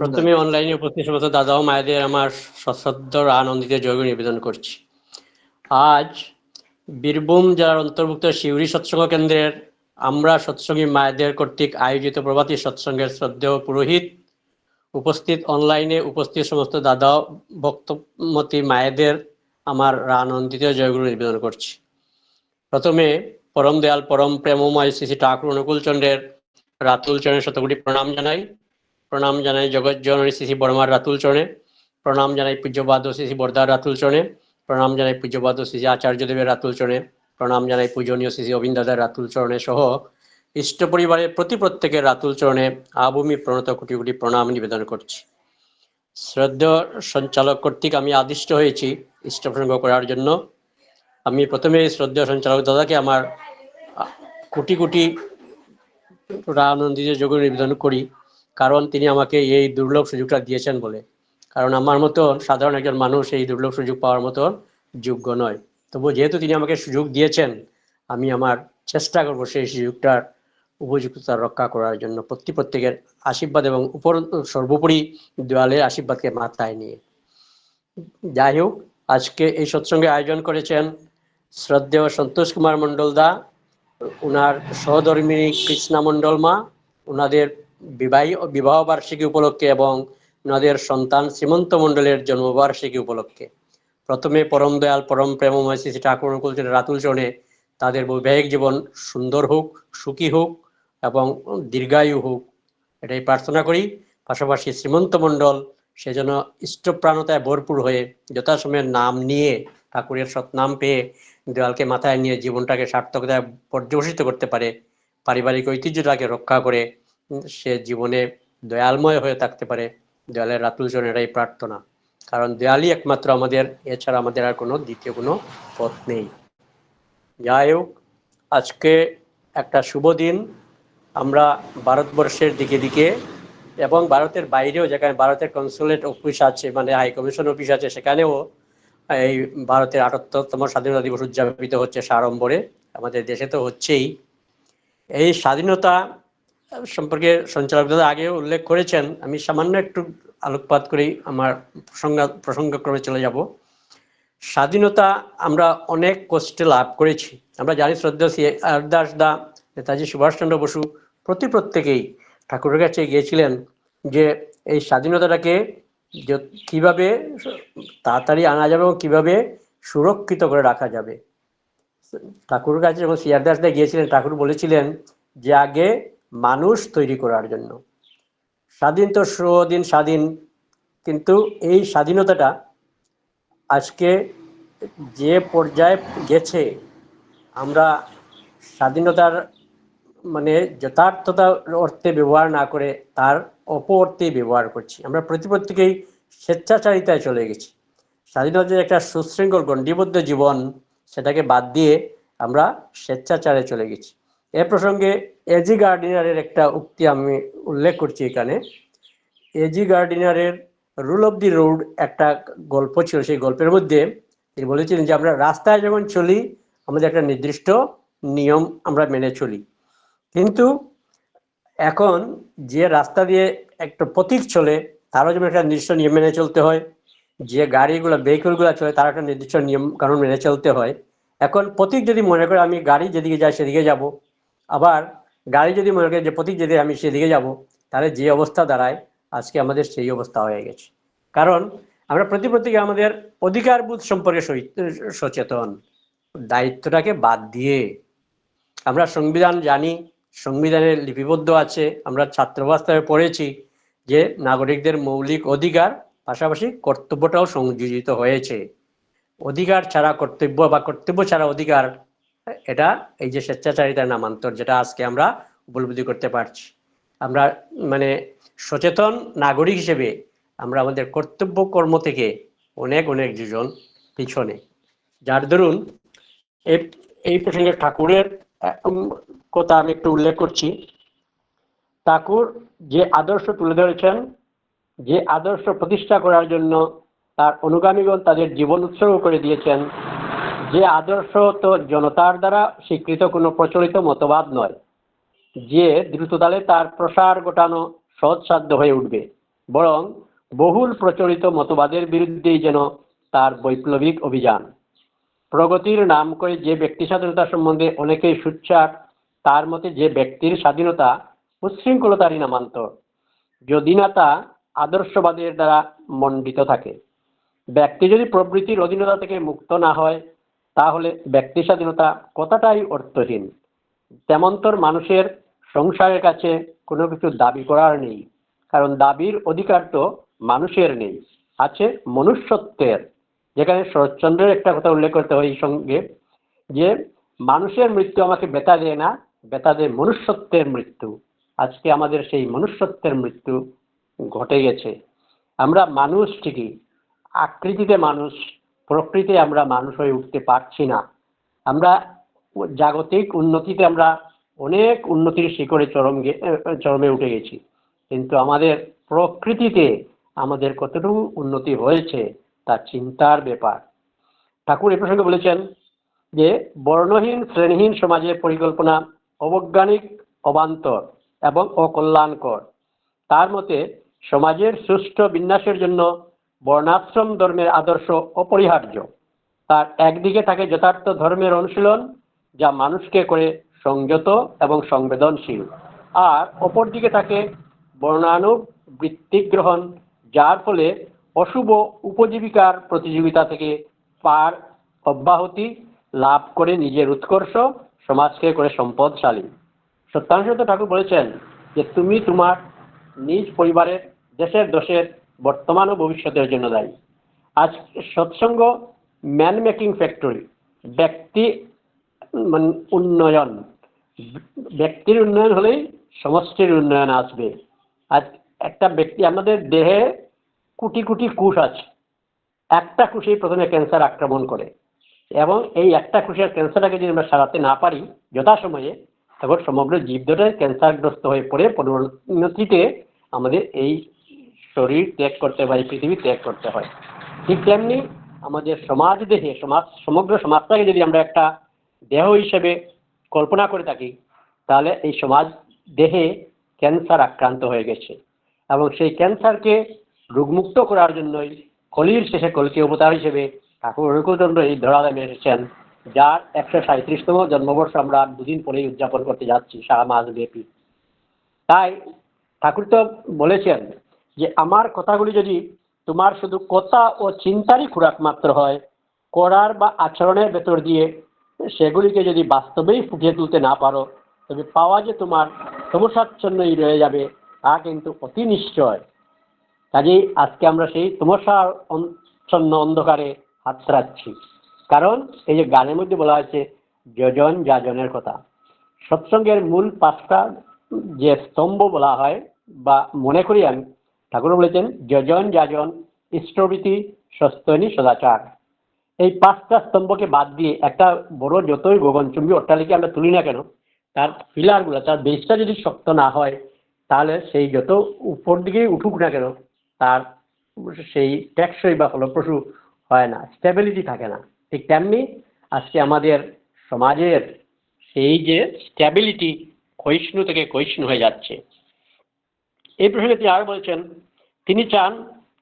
প্রথমে অনলাইনে উপস্থিত সমস্ত দাদা ও মায়েদের আমার সশ্রদ্ধ আনন্দিত জয় নিবেদন করছি। আজ বীরভূম জেলার অন্তর্ভুক্ত শিউরি সৎসঙ্গ কেন্দ্রের আমরা সৎসঙ্গী মায়েদের কর্তৃক আয়োজিত প্রভাতী সৎসঙ্গের শ্রদ্ধেয় পুরোহিত উপস্থিত অনলাইনে উপস্থিত সমস্ত দাদা ভক্তমতী মায়েদের আমার আনন্দিত জয়গুরু নিবেদন করছি। প্রথমে পরম দয়াল, পরম প্রেমময় শ্রী শ্রী ঠাকুর অনুকূল চন্দ্রের রাতুল চরণের শতকোটি প্রণাম জানাই। প্রণাম জানাই জগৎ জননী শ্রী বর্মার রাতুল চরণে। প্রণাম জানাই পূজ্যবাদ শ্রী বর্দার রাতুল চরণে। প্রণাম জানাই পূজ্যবাদ শ্রী আচার্যদেবের রাতুল চরণে। প্রণাম জানাই পূজনীয় শ্রী অবিন্দাদার রাতুল চরণে সহ ইষ্ট পরিবারের প্রতি প্রত্যেকের রাতুল চরণে আভূমি প্রণত কোটি কোটি প্রণাম নিবেদন করছি। শ্রদ্ধা সঞ্চালক কর্তৃক আমি আদিষ্ট হয়েছি ইষ্ট প্রসঙ্গ করার জন্য। আমি প্রথমে শ্রদ্ধা সঞ্চালক দাদাকে আমার কোটি কোটি আনন্দিত যোগ নিবেদন করি। কারণ তিনি আমাকে এই দুর্লভ সুযোগটা দিয়েছেন বলে। কারণ আমার মতো সাধারণ একজন মানুষ এই দুর্লভ সুযোগ পাওয়ার মতো যোগ্য নয়। তবু যেহেতু তিনি আমাকে সুযোগ দিয়েছেন, আমি আমার চেষ্টা করব সেই সুযোগটার উপযুক্ততা রক্ষা করার জন্য প্রতি প্রত্যেকের আশীর্বাদ এবং উপর, সর্বোপরি দেওয়ালের আশীর্বাদকে মাথায় নিয়ে। যাই হোক, আজকে এই সৎসঙ্গে আয়োজন করেছেন শ্রদ্ধেয় সন্তোষ কুমার মণ্ডল দা ওনার সহধর্মিনী কৃষ্ণা মণ্ডল মা ওনাদের বিবাহ বিবাহ বার্ষিকী উপলক্ষে এবং ওনাদের সন্তান শ্রীমন্ত মণ্ডলের জন্মবার্ষিকী উপলক্ষে। প্রথমে পরম দয়াল, পরম প্রেমময় শ্রী ঠাকুর অনুকূল রাতুল চরণে তাদের বৈবাহিক জীবন সুন্দর হোক, সুখী হোক এবং দীর্ঘায়ু হোক, এটাই প্রার্থনা করি। পাশাপাশি শ্রীমন্ত মণ্ডল সেজন্য ইষ্টপ্রাণতায় ভরপুর হয়ে যথাসময়ে নাম নিয়ে, ঠাকুরের সৎনাম পেয়ে দেওয়ালকে মাথায় নিয়ে জীবনটাকে সার্থকতায় পর্যবসিত করতে পারে, পারিবারিক ঐতিহ্যটাকে রক্ষা করে সে জীবনে দয়ালময় হয়ে থাকতে পারে। দেয়ালের রাতুল এটাই প্রার্থনা। কারণ দেয়ালই একমাত্র আমাদের, এছাড়া আমাদের আর কোনো দ্বিতীয় কোনো পথ নেই। যাই হোক, আজকে একটা শুভ দিন। আমরা ভারতবর্ষের দিকে দিকে এবং ভারতের বাইরেও যেখানে ভারতের কনসুলেট অফিস আছে মানে হাই কমিশন অফিস আছে, সেখানেও এই ভারতের আটাত্তরতম স্বাধীনতা দিবস উদযাপিত হচ্ছে সাড়ম্বরে। আমাদের দেশে তো হচ্ছেই। এই স্বাধীনতা সম্পর্কে সঞ্চালক দাদা আগেও উল্লেখ করেছেন, আমি সামান্য একটু আলোকপাত করেই আমার প্রসঙ্গ, প্রসঙ্গক্রমে চলে যাব। স্বাধীনতা আমরা অনেক কষ্টে লাভ করেছি। আমরা জানি শ্রদ্ধা দাস দা, নেতাজি সুভাষচন্দ্র বসু প্রতি প্রত্যেকেই ঠাকুরের কাছে গিয়েছিলেন যে এই স্বাধীনতাটাকে কীভাবে তাড়াতাড়ি আনা যাবে এবং কীভাবে সুরক্ষিত করে রাখা যাবে। ঠাকুরের কাছে যখন দাস দা গিয়েছিলেন, ঠাকুর বলেছিলেন যে আগে মানুষ তৈরি করার জন্য। স্বাধীন তো স্বাধীন স্বাধীন, কিন্তু এই স্বাধীনতাটা আজকে যে পর্যায়ে গেছে, আমরা স্বাধীনতার মানে যথার্থতা অর্থে ব্যবহার না করে তার অপ অর্থে ব্যবহার করছি। আমরা প্রতি প্রত্যেকেই স্বেচ্ছাচারিতায় চলে গেছি। স্বাধীনতার একটা সুশৃঙ্খল গণ্ডিবদ্ধ জীবন, সেটাকে বাদ দিয়ে আমরা স্বেচ্ছাচারে চলে গেছি। এ প্রসঙ্গে এজি গার্ডিনারের একটা উক্তি আমি উল্লেখ করছি এখানে। এজি গার্ডিনারের রুল অফ দি রোড একটা গল্প ছিল, সেই গল্পের মধ্যে তিনি বলেছিলেন যে, আমরা রাস্তায় যখন চলি, আমাদের একটা নির্দিষ্ট নিয়ম আমরা মেনে চলি। কিন্তু এখন যে রাস্তা দিয়ে একটা প্রতীক চলে, তারও যেমন একটা নির্দিষ্ট নিয়ম মেনে চলতে হয়, যে গাড়িগুলো ভেহিকলগুলো চলে তার একটা নির্দিষ্ট নিয়ম কানুন মেনে চলতে হয়। এখন প্রতীক যদি মনে করে, আমি গাড়ি যেদিকে যাই, সেদিকে যাব। আবার গাড়ি যদি মনে করে যে প্রতীক যদি আমি সেদিকে যাব, তাহলে যে অবস্থা দাঁড়ায়, আজকে আমাদের সেই অবস্থা হয়ে গেছে। কারণ আমরা প্রতি প্রত্যেকে আমাদের অধিকারবোধ সম্পর্কে সচেতন। দায়িত্বটাকে বাদ দিয়ে আমরা সংবিধান জানি, সংবিধানে লিপিবদ্ধ আছে, আমরা ছাত্রাবস্থায় পড়েছি যে নাগরিকদের মৌলিক অধিকার, পাশাপাশি কর্তব্যটাও সংযোজিত হয়েছে। অধিকার ছাড়া কর্তব্য বা কর্তব্য ছাড়া অধিকার এটা এই যে স্বেচ্ছাচারিতার নামান্তর যেটা আজকে আমরা উপলব্ধি করতে পারছি। আমরা মানে সচেতন নাগরিক হিসেবে আমরা আমাদের কর্তব্য কর্ম থেকে অনেক অনেক দুজন পিছনে। যার এই এই প্রসঙ্গে ঠাকুরের কথা আমি একটু উল্লেখ করছি। ঠাকুর যে আদর্শ তুলে ধরেছেন, যে আদর্শ প্রতিষ্ঠা করার জন্য তার অনুগামীগণ তাদের জীবন উৎসর্গ করে দিয়েছেন যে আদর্শ তো জনতার দ্বারা স্বীকৃত কোনো প্রচলিত মতবাদ নয়, যে দ্রুততালে তার প্রসার ঘটানো সৎসাধ্য হয়ে উঠবে, বরং বহুল প্রচলিত মতবাদের বিরুদ্ধেই যেন তার বৈপ্লবিক অভিযান। প্রগতির নাম করে যে ব্যক্তি স্বাধীনতা সম্বন্ধে অনেকেই সুচ্চার, তার মতে যে ব্যক্তির স্বাধীনতা উচ্ছৃঙ্খলতারই নামান্তর, যদি না তা আদর্শবাদের দ্বারা মণ্ডিত থাকে। ব্যক্তি যদি প্রবৃত্তির অধীনতা থেকে মুক্ত না হয় তাহলে ব্যক্তি স্বাধীনতা কতটাই অর্থহীন? তেমন্তর মানুষের সংসারের কাছে কোনো কিছু দাবি করার নেই, কারণ দাবির অধিকার তো মানুষের নেই, আছে মনুষ্যত্বের। যেখানে শরৎচন্দ্রের একটা কথা উল্লেখ করতে হয় এই সঙ্গে, যে মানুষের মৃত্যু আমাকে ব্যথা দেয় না ব্যথা দেয় মনুষ্যত্বের মৃত্যু। আজকে আমাদের সেই মনুষ্যত্বের মৃত্যু ঘটে গেছে। আমরা মানুষ ঠিকই, আকৃতিতে মানুষ প্রকৃতিতে আমরা মানুষ হয়ে উঠতে পারছি না। আমরা জাগতিক উন্নতিতে আমরা অনেক উন্নতির শিখরে চরম চরমে উঠে গেছি। কিন্তু আমাদের প্রকৃতিতে আমাদের কতটুকু উন্নতি হয়েছে তা চিন্তার ব্যাপার। ঠাকুর এ প্রসঙ্গে বলেছেন যে, বর্ণহীন, শ্রেণীহীন সমাজের পরিকল্পনা অবৈজ্ঞানিক, অবান্তর এবং অকল্যাণকর। তার মতে সমাজের সুষ্ঠু বিন্যাসের জন্য বর্ণাশ্রম ধর্মের আদর্শ অপরিহার্য। তার একদিকে থাকে যথার্থ ধর্মের অনুশীলন, যা মানুষকে করে সংযত এবং সংবেদনশীল। আর অপরদিকে থাকে বর্ণানুবৃত্তিক গ্রহণ যার ফলে অশুভ উপজীবিকার প্রতিযোগিতা থেকে পার অব্যাহতি লাভ করে নিজের উৎকর্ষ, সমাজকে করে সম্পদশালী। সত্যাংশত ঠাকুর বলেছেন যে, তুমি তোমার নিজ পরিবারের দেশের দোষের বর্তমান ও ভবিষ্যতের জন্য দায়ী। আজ সৎসঙ্গ ম্যান মেকিং ফ্যাক্টরি ব্যক্তি মানে উন্নয়ন, ব্যক্তির উন্নয়ন হলেই সমষ্টির উন্নয়ন আসবে। আজ একটা ব্যক্তি, আমাদের দেহে কোটি কোটি কোষ আছে। একটা কোষেই প্রথমে ক্যান্সার আক্রমণ করে। এবং এই একটা কোষের ক্যান্সারটাকে যদি আমরা সারাতে না পারি, যথাসময়ে তখন সমগ্র জীবদেটাই ক্যান্সারগ্রস্ত হয়ে পড়ে পরিণতিতে আমাদের এই শরীর ত্যাগ করতে হয়, পৃথিবী ত্যাগ করতে হয়। ঠিক তেমনি আমাদের সমাজ দেহে, সমাজ, সমগ্র সমাজটাকে যদি আমরা একটা দেহ হিসেবে কল্পনা করে থাকি, তাহলে এই সমাজ দেহে ক্যান্সার আক্রান্ত হয়ে গেছে। এবং সেই ক্যান্সারকে রোগমুক্ত করার জন্যই কলির শেষে কলকি অবতার হিসেবে ঠাকুর অনুকূলচন্দ্র এই ধরাধামে এসেছেন, যার একশো সাঁত্রিশতম জন্মবর্ষ আমরা দুদিন পরেই উদযাপন করতে যাচ্ছি সারা মাস ব্যাপী তাই ঠাকুর তো বলেছেন যে আমার কথাগুলি যদি তোমার শুধু কথা ও চিন্তারই খোরাক মাত্র হয়, করার বা আচরণের ভেতর দিয়ে সেগুলিকে যদি বাস্তবেই ফুটিয়ে তুলতে না পারো, তবে পাওয়া যে তোমার তমসাচ্ছন্নই রয়ে যাবে, তা কিন্তু অতি নিশ্চয়। কাজেই আজকে আমরা সেই তমসার অচ্ছন্ন অন্ধকারে হাতড়াচ্ছি কারণ এই যে গানের মধ্যে বলা হয়েছে, যজন যাজনের কথা সৎসঙ্গের মূল পাঁচটা যে স্তম্ভ বলা হয় বা মনে করি আমি ঠাকুর বলেছেন, যজন যাজন ইষ্টভীতি সস্তনী সদাচার। এই পাঁচটা স্তম্ভকে বাদ দিয়ে একটা বড় যতই গগনচুম্বী অট্টালিকা আমরা তুলি না কেন, তার পিলারগুলো, তার বেসটা যদি শক্ত না হয়, তাহলে সেই যত উপর দিকেই উঠুক না কেন, তার সেই টেকসই বা ফলপ্রসূ হয় না স্টেবিলিটি থাকে না। ঠিক তেমনি আজকে আমাদের সমাজের সেই যে স্ট্যাবিলিটি ক্ষয়িষ্ণু থেকে ক্ষয়িষ্ণু হয়ে যাচ্ছে এই প্রসঙ্গে তিনি আরও বলেছেন, তিনি চান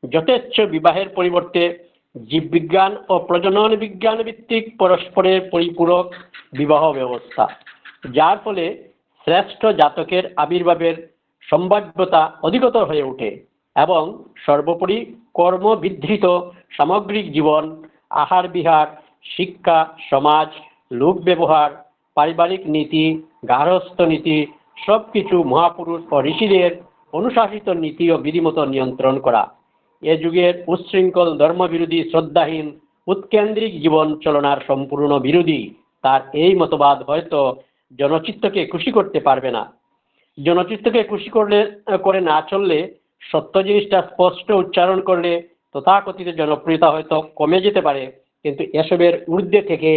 যথেচ্ছ বিবাহের পরিবর্তে জীববিজ্ঞান ও প্রজনন বিজ্ঞান ভিত্তিক পরস্পরের পরিপূরক বিবাহ ব্যবস্থা, যার ফলে শ্রেষ্ঠ জাতকের আবির্ভাবের সম্ভাব্যতা অধিকতর হয়ে ওঠে এবং সর্বোপরি কর্মবিধৃত সামগ্রিক জীবন, আহার বিহার, শিক্ষা, সমাজ, লোক ব্যবহার, পারিবারিক নীতি গার্হস্থ নীতি সব কিছু মহাপুরুষ ও ঋষিদের অনুশাসিত নীতি ও বিধিমতো নিয়ন্ত্রণ করা। এ যুগের উচ্ছৃঙ্খল ধর্মবিরোধী শ্রদ্ধাহীন, উৎকেন্দ্রিক জীবন চলনার সম্পূর্ণ বিরোধী তার এই মতবাদ হয়তো জনচিত্তকে খুশি করতে পারবে না। জনচিত্তকে খুশি করলে, করে না চললে সত্য জিনিসটা স্পষ্ট উচ্চারণ করলে তথাকথিত জনপ্রিয়তা হয়তো কমে যেতে পারে। কিন্তু এসবের ঊর্ধ্বে থেকে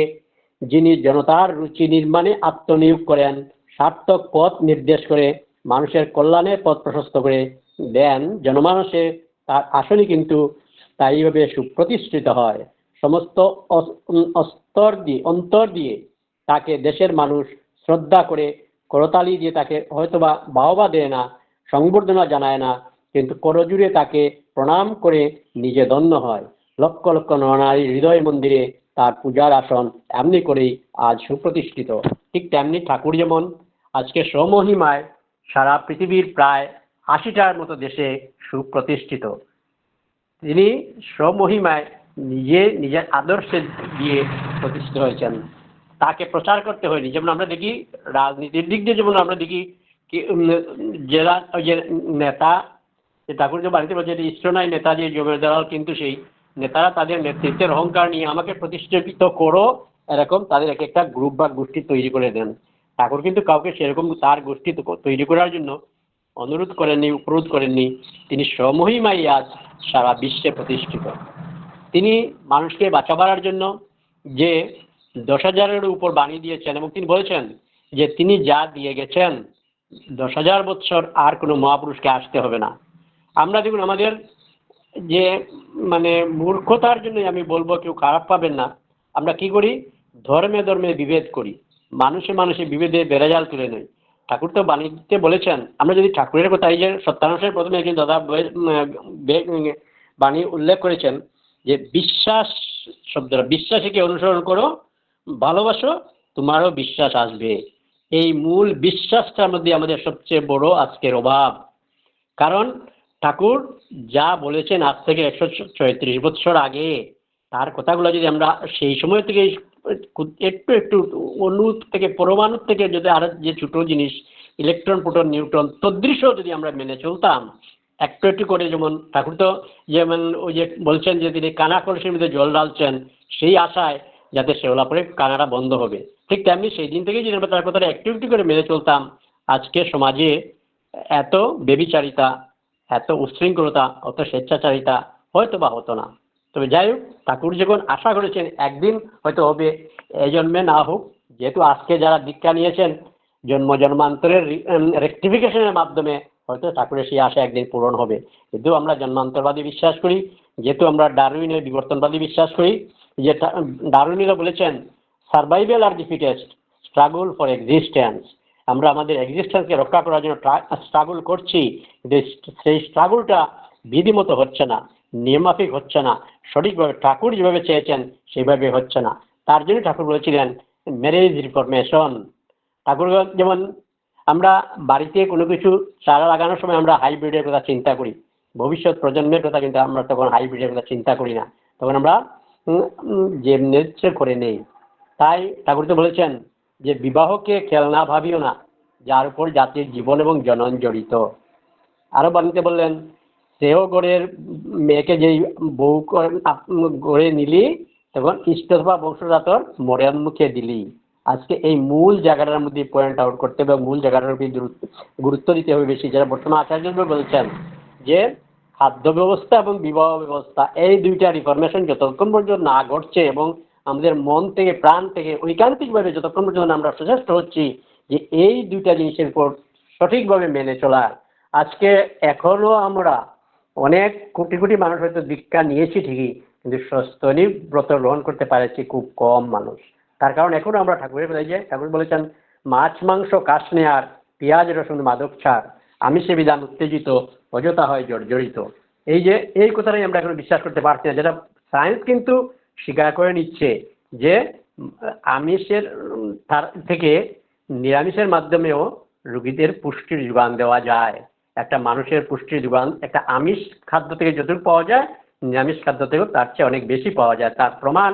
যিনি জনতার রুচি নির্মাণে আত্মনিয়োগ করেন, সার্থক পথ নির্দেশ করে মানুষের কল্যাণের পথ প্রশস্ত করে দেন। জনমানসে তার আসনই কিন্তু স্থায়ীভাবে সুপ্রতিষ্ঠিত হয়। সমস্ত অস- অস্তর দিয়ে, অন্তর দিয়ে তাকে দেশের মানুষ শ্রদ্ধা করে করতালি দিয়ে তাকে হয়তোবা বাহবা দেয় না, সংবর্ধনা জানায় না, কিন্তু করজুড়ে তাকে প্রণাম করে নিজে ধন্য হয়। লক্ষ লক্ষ নরনারীর হৃদয় মন্দিরে তার পূজার আসন এমনি করেই আজ সুপ্রতিষ্ঠিত। ঠিক তেমনি ঠাকুর যেমন আজকে স্বমহিমায় সারা পৃথিবীর প্রায় আশিটার মতো দেশে সুপ্রতিষ্ঠিত। তিনি স্বমহিমায় নিজে নিজের আদর্শে দিয়ে প্রতিষ্ঠিত হয়েছেন। তাকে প্রচার করতে হয়নি। যেমন আমরা দেখি রাজনীতির দিক দিয়ে যেমন আমরা দেখি জেলা যে নেতা, যে ঠাকুর যে বাড়িতে বলছে যে ইষ্ট নাই নেতা, যে জমের দালাল, কিন্তু সেই নেতারা তাদের নেতৃত্বের অহংকার নিয়ে আমাকে প্রতিষ্ঠিত করো, এরকম তাদের এক একটা গ্রুপ বা গোষ্ঠী তৈরি করে দেন। ঠাকুর কিন্তু কাউকে সেরকম তার গোষ্ঠী তৈরি করার জন্য অনুরোধ করেননি উপরোধ করেননি। তিনি স্বমহিমাই আজ সারা বিশ্বে প্রতিষ্ঠিত। তিনি মানুষকে বাঁচাবার জন্য যে দশ হাজারের উপর বাণী দিয়েছেন এবং তিনি বলেছেন যে তিনি যা দিয়ে গেছেন, দশ হাজার বৎসর আর কোনো মহাপুরুষকে আসতে হবে না। আমরা দেখুন, আমাদের যে মানে মূর্খতার জন্যই আমি বলব, কেউ খারাপ পাবেন না। আমরা কি করি? ধর্মে ধর্মে বিভেদ করি। মানুষে মানুষে বিভেদে বেড়াজাল তুলে নেয়। ঠাকুর তো বাণীতে বলেছেন, আমরা যদি ঠাকুরের কথা এই যে সত্যানুষের প্রথমে একজন দাদা বাণী উল্লেখ করেছেন যে বিশ্বাস শব্দটা, বিশ্বাসীকে অনুসরণ করো, ভালোবাসো, তোমারও বিশ্বাস আসবে। এই মূল বিশ্বাসটার মধ্যে আমাদের সবচেয়ে বড় আজকের অভাব। কারণ ঠাকুর যা বলেছেন আজ থেকে একশো ছয়ত্রিশ বছর আগে, তার কথাগুলো যদি আমরা সেই সময় থেকে একটু একটু অণু থেকে পরমাণু থেকে যদি আর যে ছোটো জিনিস ইলেকট্রন প্রোটন নিউট্রন তদৃশ যদি আমরা মেনে চলতাম, একটু একটু করে যেমন ঠাকুর তো যেমন ওই যে বলছেন যে তিনি কানা কলসির মধ্যে জল ঢালছেন, সেই আশায় যাতে শেওলা পরে কানাটা বন্ধ হবে। ঠিক তেমনি সেই দিন থেকেই যদি আমরা তার কথাটা একটু একটু করে মেনে চলতাম, আজকে সমাজে এত বেবিচারিতা, এত উচ্ছৃঙ্খলতা, অত স্বেচ্ছাচারিতা হয়তো বা হতো না। তবে যাই হোক, ঠাকুর যখন আশা করেছেন একদিন হয়তো হবে, এই জন্মে না হোক, যেহেতু আজকে যারা দীক্ষা নিয়েছেন, জন্ম জন্মান্তরের রেক্টিফিকেশনের মাধ্যমে হয়তো ঠাকুরের সেই আশা একদিন পূরণ হবে। কিন্তু আমরা জন্মান্তরবাদী বিশ্বাস করি, যেহেতু আমরা ডারউইনের বিবর্তনবাদী বিশ্বাস করি, যে ডারউইনেরা বলেছেন survival R the fittest struggle for existence আমরা আমাদের এক্সিস্টেন্সকে রক্ষা করার জন্য স্ট্রাগল করছি, কিন্তু সেই স্ট্রাগলটা বিধিমতো হচ্ছে না। নিয়মাফিক হচ্ছে না, সঠিকভাবে ঠাকুর যেভাবে চেয়েছেন সেইভাবে হচ্ছে না। তার জন্য ঠাকুর বলেছিলেন ম্যারেজ রিফরমেশন ঠাকুর যেমন, আমরা বাড়িতে কোনো কিছু চারা লাগানোর সময় আমরা হাইব্রিডের কথা চিন্তা করি। ভবিষ্যৎ প্রজন্মের কথা কিন্তু আমরা তখন হাইব্রিডের কথা চিন্তা করি না। তখন আমরা যে নেচে করে নেই। তাই ঠাকুর তো বলেছেন যে, বিবাহকে খেলনা ভাবিও না, যার উপর জাতির জীবন এবং জনন জড়িত। আরও বাণীতে বললেন সেও গড়ের মেয়েকে যেই বউ গড়ে নিলি, তখন ইষ্টভা বংশজাতর মরের মুখে দিলি। আজকে এই মূল জায়গাটার মধ্যে পয়েন্ট আউট করতে হবে মূল জায়গাটার উপরে গুরুত্ব দিতে হবে বেশি। যারা বর্তমান আচার্য বলছেন যে খাদ্য ব্যবস্থা এবং বিবাহ ব্যবস্থা, এই দুইটা রিফরমেশন যতক্ষণ পর্যন্ত না ঘটছে এবং আমাদের মন থেকে, প্রাণ থেকে ঐকান্তিকভাবে যতক্ষণ পর্যন্ত আমরা সচেষ্ট হচ্ছি যে এই দুইটা জিনিসের উপর সঠিকভাবে মেনে চলা আজকে এখনও আমরা অনেক কোটি কোটি মানুষ হয়তো দীক্ষা নিয়েছি ঠিকই, কিন্তু সস্তনী ব্রত গ্রহণ করতে পারেছি খুব কম মানুষ। তার কারণ এখনও আমরা ঠাকুরের বলে যে ঠাকুর বলেছেন, মাছ, মাংস কাশনে আর পেঁয়াজ, রসুন, মাদক ছাড় আমিষে বিধান উত্তেজিত, অযথা হয় জর্জরিত। এই যে, এই কথাটাই আমরা এখন বিশ্বাস করতে পারছি না। যেটা সায়েন্স কিন্তু স্বীকার করে নিচ্ছে যে, আমিষের তার থেকে নিরামিষের মাধ্যমেও রুগীদের পুষ্টির যোগান দেওয়া যায়। একটা মানুষের পুষ্টির যোগান, একটা আমিষ খাদ্য থেকে যতটুকু পাওয়া যায়, নিরামিষ খাদ্য থেকেও তার চেয়ে অনেক বেশি পাওয়া যায়। তার প্রমাণ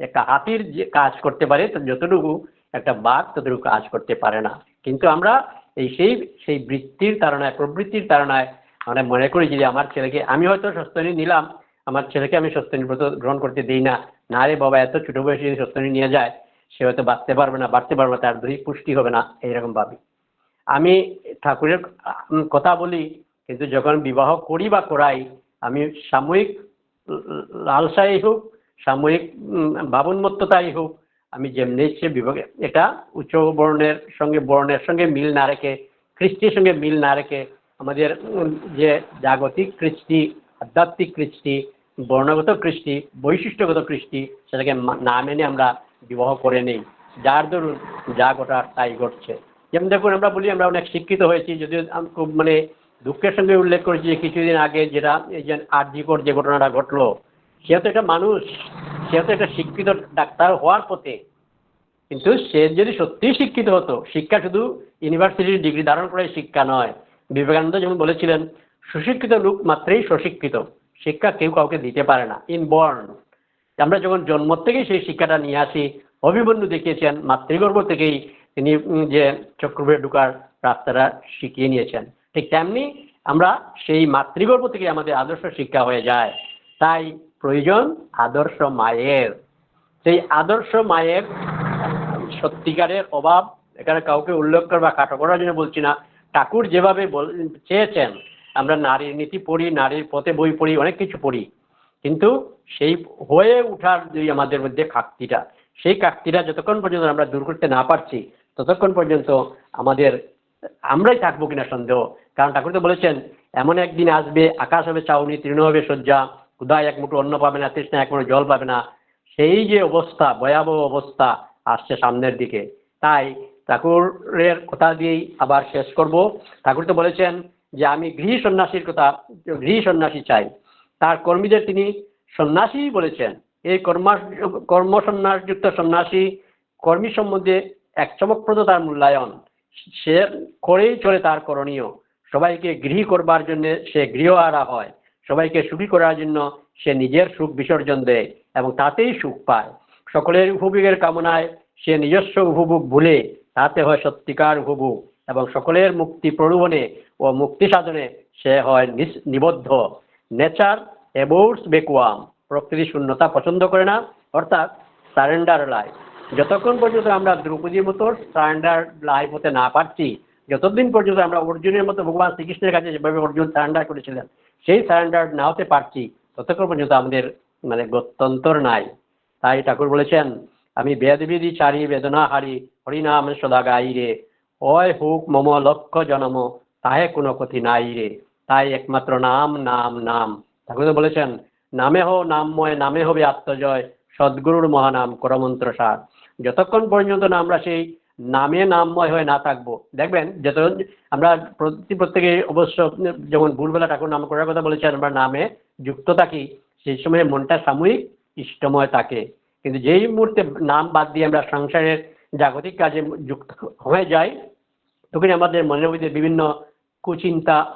একটা হাতির যে কাজ করতে পারে যতটুকু একটা বাঘ ততটুকু কাজ করতে পারে না। কিন্তু আমরা এই সেই সেই বৃত্তির তাড়নায়, প্রবৃত্তির তাড়নায় আমরা মনে করি যে আমার ছেলেকে আমি হয়তো সস্তনী নিলাম, আমার ছেলেকে আমি সস্তনী ব্রত গ্রহণ করতে দিই না। না রে বাবা, এত ছোটো বয়সে যদি সস্তনী নিয়ে যায়, সে হয়তো বাঁচতে পারবে না বাড়তে পারবে না, তার দৈহিক পুষ্টি হবে না এইরকম ভাবি আমি ঠাকুরের কথা বলি, কিন্তু যখন বিবাহ করি বা করাই, আমি সাময়িক লালসাই হোক, সাময়িক ভাবুন্মত্ততাই হোক, আমি যেমনি সে বিভাগে এটা উচ্চ বর্ণের সঙ্গে বর্ণের সঙ্গে মিল না রেখে, কৃষ্টির সঙ্গে মিল না রেখে আমাদের যে জাগতিক কৃষ্টি, আধ্যাত্মিক কৃষ্টি, বর্ণগত কৃষ্টি, বৈশিষ্ট্যগত কৃষ্টি, সেটাকে না মেনে আমরা বিবাহ করে নেই। যার দরুন যা ঘটার তাই ঘটছে। যেমন দেখুন, আমরা বলি আমরা অনেক শিক্ষিত হয়েছি, যদিও খুব মানে দুঃখের সঙ্গে উল্লেখ করেছি যে কিছুদিন আগে যেটা এই যে আরজিকর যে ঘটনাটা ঘটলো সে তো একটা মানুষ সে তো একটা শিক্ষিত ডাক্তার হওয়ার পথে। কিন্তু সে যদি সত্যিই শিক্ষিত হতো, শিক্ষা শুধু ইউনিভার্সিটির ডিগ্রি ধারণ করে শিক্ষা নয়। বিবেকানন্দ যেমন বলেছিলেন, সুশিক্ষিত লোক মাত্রেই সুশিক্ষিত শিক্ষা কেউ কাউকে দিতে পারে না ইনবর্ন আমরা যখন জন্ম থেকেই সেই শিক্ষাটা নিয়ে আসি, অভিমন্যু দেখিয়েছেন, মাতৃগর্ভ থেকেই তিনি যে চক্রবর্তী ঢুকার রাস্তাটা শিখিয়ে নিয়েছেন। ঠিক তেমনি আমরা সেই মাতৃগর্ভ থেকে আমাদের আদর্শ শিক্ষা হয়ে যায়। তাই প্রয়োজন আদর্শ মায়ের। সেই আদর্শ মায়ের সত্যিকারের অভাব এখানে কাউকে উল্লেখ করা বা কাটো করার জন্য বলছি না। ঠাকুর যেভাবে চেয়েছেন, আমরা নারীর নীতি পড়ি, নারীর পথে বই পড়ি, অনেক কিছু পড়ি। কিন্তু সেই হয়ে ওঠার যে আমাদের মধ্যে কাকতিটা সেই কাকতিটা যতক্ষণ পর্যন্ত আমরা দূর করতে না পারছি ততক্ষণ পর্যন্ত আমাদের, আমরাই থাকব কিনা সন্দেহ। কারণ ঠাকুর তো বলেছেন, এমন একদিন আসবে, আকাশ হবে চাউনি, তৃণ হবে শয্যা ক্ষুধায় এক মুঠো অন্ন পাবে না, তৃষ্ণা এক মুঠো জল পাবে না। সেই যে অবস্থা, ভয়াবহ অবস্থা আসছে সামনের দিকে। তাই ঠাকুরের কথা দিয়েই আবার শেষ করব। ঠাকুর তো বলেছেন যে, আমি গৃহী সন্ন্যাসীর কথা, গৃহী সন্ন্যাসী চাই। তার কর্মীদের তিনি সন্ন্যাসী বলেছেন। এই কর্মা, কর্মসন্ন্যাসযুক্ত সন্ন্যাসী কর্মী সম্বন্ধে এক চমকপ্রদ তার মূল্যায়ন। সে করেই চলে তার করণীয়। সবাইকে গৃহী করবার জন্য সে গৃহহারা হয়। সবাইকে সুখী করার জন্য সে নিজের সুখ বিসর্জন দেয় এবং তাতেই সুখ পায়। সকলের উপভোগের কামনায় সে নিজস্ব উপভোগ ভুলে তাতে হয় সত্যিকার উপভোগ এবং সকলের মুক্তি প্রলোভনে ও মুক্তি সাধনে সে হয় নিবদ্ধ। Nature abhors vacuum. প্রকৃতি শূন্যতা পছন্দ করে না, অর্থাৎ সারেন্ডার লাইফ যতক্ষণ পর্যন্ত আমরা দ্রৌপদীর মতো সারেন্ডার লাইফ হতে না পারছি, যতদিন পর্যন্ত আমরা অর্জুনের মতো ভগবান শ্রীকৃষ্ণের কাছে যেভাবে অর্জুন সারেন্ডার করেছিলেন, সেই সারেন্ডার না হতে পারছি, ততক্ষণ পর্যন্ত আমাদের মানে গত্যন্তর নাই। তাই ঠাকুর বলেছেন, আমি বেদবিধি চারি বেদনা হারি, হরিনাম সদা গাই রে। অয় হুক মম লক্ষ্য জনম, তাহে কোনো ক্ষতি নাই রে। তাই একমাত্র নাম নাম নাম। ঠাকুর বলেছেন, নামে হো নামময়, নামে হবে আত্মজয়। সদ্গুরুর মহানাম করমন্ত্র সার। যতক্ষণ পর্যন্ত না আমরা সেই নামে নামময় হয়ে না থাকব, দেখবেন যত আমরা প্রতি প্রত্যেকে অবশ্য যেমন ভুলবেলা ঠাকুর নাম করার কথা বলেছেন, আমরা নামে যুক্ত থাকি, সেই সময় মনটা সাময়িক ইষ্টময় থাকে। কিন্তু যেই মুহূর্তে নাম বাদ দিয়ে আমরা সংসারের জাগতিক কাজে যুক্ত হয়ে যাই, তখন আমাদের মনের মধ্যে বিভিন্ন কুচিন্তা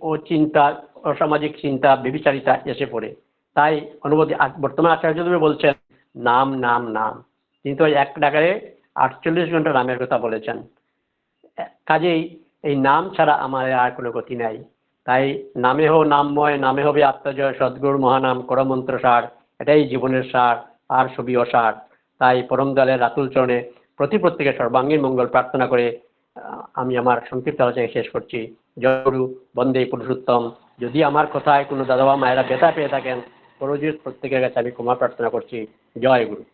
ও- চিন্তা, অসামাজিক চিন্তা বিবিচারিতা এসে পড়ে। তাই অনুভূতি বর্তমান আচার্যদেব বলছেন, নাম নাম নাম। তিনি তো এক ডাকারে আটচল্লিশ ঘণ্টা নামের কথা বলেছেন। কাজেই এই নাম ছাড়া আমার আর কোনো গতি নাই। তাই নামে হো নামময়, নামে হবে আত্মজয়, সদ্গুর, মহানাম, করমন্ত্র সার, এটাই জীবনের সার, আর ছবি অসার। তাই পরম দলের রাতুল চরণে প্রতি প্রত্যেকের সর্বাঙ্গীন মঙ্গল প্রার্থনা করে আমি আমার সংক্ষিপ্ত আলোচনা শেষ করছি। জয়গুরু বন্দে পুরুষোত্তম। যদি আমার কথায় কোনো দাদা বা মায়েরা ব্যথা পেয়ে থাকেন, পরজিৎ প্রত্যেকের কাছে আমি ক্ষমা প্রার্থনা করছি। জয় গুরু।